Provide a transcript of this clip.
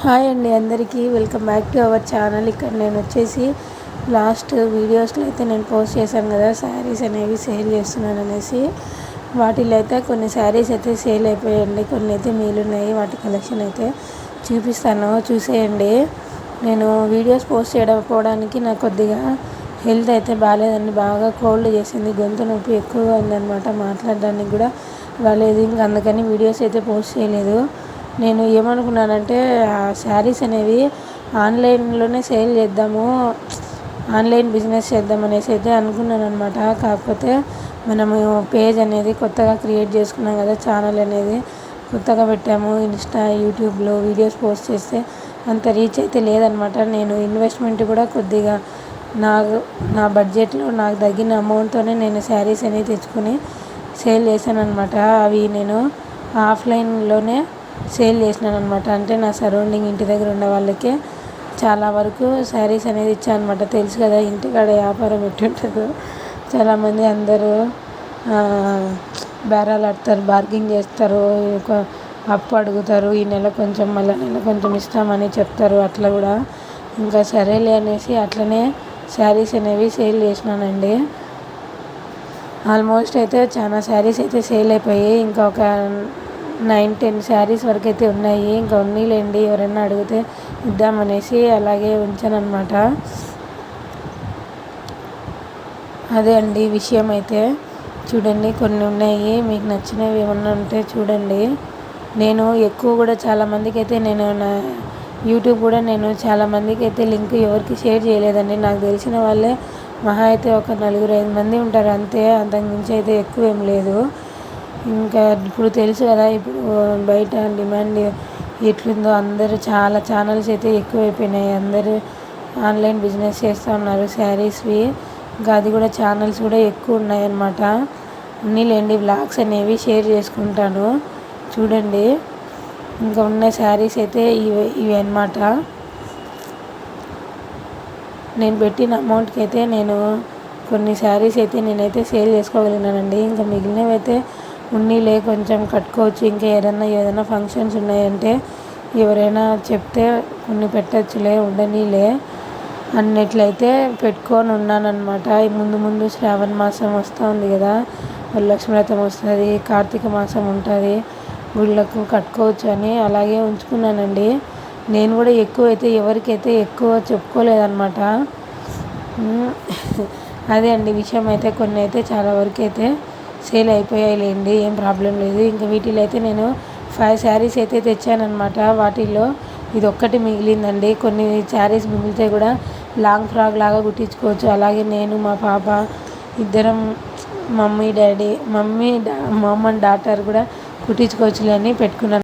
Hi అండి అందరికీ. Welcome back to our channel. ఇక్కడ నేను వచ్చేసి లాస్ట్ వీడియోస్లో అయితే నేను పోస్ట్ చేశాను కదా శారీస్ అనేవి సేల్ చేస్తున్నాను అనేసి. వాటిలో అయితే కొన్ని శారీస్ అయితే సేల్ అయిపోయాయండి. కొన్ని అయితే ఉన్నాయి వాటి కలెక్షన్ అయితే చూపిస్తాను. చూసేయండి. నేను వీడియోస్ పోస్ట్ చేయకపోవడానికి నాకు కొద్దిగా హెల్త్ అయితే బాగాలేదండి. బాగా కోల్డ్ చేసింది. గొంతు నొప్పి ఎక్కువగా ఉందన్నమాట. మాట్లాడడానికి కూడా బాగాలేదు. ఇంకా అందుకని వీడియోస్ అయితే పోస్ట్ చేయలేదు. నేను ఏమనుకున్నానంటే శారీస్ అనేవి ఆన్లైన్లోనే సేల్ చేద్దాము ఆన్లైన్ బిజినెస్ చేద్దాం అనేసి అయితే అనుకున్నాను అనమాట కాకపోతే మనము పేజ్ అనేది కొత్తగా క్రియేట్ చేసుకున్నాం కదా ఛానల్ అనేది కొత్తగా పెట్టాము ఇన్స్టా యూట్యూబ్లో వీడియోస్ పోస్ట్ చేస్తే అంత రీచ్ అయితే లేదనమాట నేను ఇన్వెస్ట్మెంట్ కూడా కొద్దిగా నాకు నా బడ్జెట్లో నాకు తగ్గిన అమౌంట్తోనే నేను శారీస్ అనేవి తెచ్చుకొని సేల్ చేశాను అనమాట అవి నేను ఆఫ్లైన్లోనే సేల్ చేసినాను అనమాట అంటే నా సరౌండింగ్ ఇంటి దగ్గర ఉన్న వాళ్ళకే చాలా వరకు శారీస్ అనేది ఇచ్చాను అనమాట తెలుసు కదా ఇంటికాడ వ్యాపారం ఎట్టుంటుందో. చాలామంది అందరూ బేరాలు ఆడతారు బార్గింగ్ చేస్తారు అప్పు అడుగుతారు ఈ నెల కొంచెం మళ్ళీ నెల కొంచెం ఇస్తామని చెప్తారు. అట్లా కూడా. ఇంకా సరేలే అనేసి అట్లనే శారీస్ అనేవి సేల్ చేసినానండి. ఆల్మోస్ట్ అయితే చాలా శారీస్ అయితే సేల్ అయిపోయాయి. ఇంకా ఒక నైన్ టెన్ శారీస్ వరకు అయితే ఉన్నాయి. ఇంకా ఉన్నీలేండి ఎవరైనా అడిగితే ఇద్దామనేసి అలాగే ఉంచానమాట అదే అండి విషయం అయితే. చూడండి కొన్ని ఉన్నాయి. మీకు నచ్చినవి ఏమన్నా ఉంటే చూడండి. నేను ఎక్కువ కూడా చాలామందికి అయితే నేను నా యూట్యూబ్ కూడా నేను చాలామందికి అయితే లింక్ ఎవరికి షేర్ చేయలేదండి. నాకు తెలిసిన వాళ్ళే మహా అయితే ఒక నలుగురు ఐదు మంది ఉంటారు అంతే. అంతకుమించి అయితే ఎక్కువ ఏం లేదు. ఇంకా ఇప్పుడు తెలుసు కదా ఇప్పుడు బయట డిమాండ్ ఎట్లుందో. అందరూ చాలా ఛానల్స్ అయితే ఎక్కువైపోయినాయి. అందరూ ఆన్లైన్ బిజినెస్ చేస్తూ ఉన్నారు. శారీస్వి ఇంకా అది కూడా ఛానల్స్ కూడా ఎక్కువ ఉన్నాయన్నమాట. అన్నీలేండి బ్లాగ్స్ అనేవి షేర్ చేసుకుంటాను. చూడండి. ఇంకా ఉన్న శారీస్ అయితే ఇవి ఇవి అనమాట నేను పెట్టిన అమౌంట్కి అయితే నేను కొన్ని శారీస్ అయితే నేనైతే సేల్ చేసుకోగలిగినానండి. ఇంకా మిగిలినవి అయితే ఉన్నీలే కొంచెం కట్టుకోవచ్చు. ఇంకా ఏదైనా ఏదైనా ఫంక్షన్స్ ఉన్నాయంటే ఎవరైనా చెప్తే కొన్ని పెట్టచ్చులే ఉండనీలే అన్నట్లయితే పెట్టుకొని ఉన్నానన్నమాట. ముందు ముందు శ్రావణ మాసం వస్తుంది కదా. వరలక్ష్మీవ్రతం వస్తుంది కార్తీక మాసం ఉంటుంది. గుళ్ళకు కట్టుకోవచ్చు అని అలాగే ఉంచుకున్నానండి. నేను కూడా ఎక్కువ అయితే ఎవరికైతే ఎక్కువ చెప్పుకోలేదన్నమాట. అదే అండి విషయం అయితే కొన్ని అయితే చాలా వరకు అయితే సేల్ అయిపోయాయి లేండి ఏం ప్రాబ్లం లేదు. ఇంకా వీటిలో అయితే నేను ఫైవ్ శారీస్ అయితే తెచ్చానమాట వాటిల్లో ఇది ఒక్కటి మిగిలిందండి. కొన్ని శారీస్ మిగిలితే కూడా లాంగ్ ఫ్రాక్ లాగా కుట్టించుకోవచ్చు. అలాగే నేను మా పాప ఇద్దరం మమ్మీ డాడీ మమ్మీ మా మమ్ అండ్ డాటర్ కూడా కుట్టించుకోవచ్చులే అని పెట్టుకున్నాను.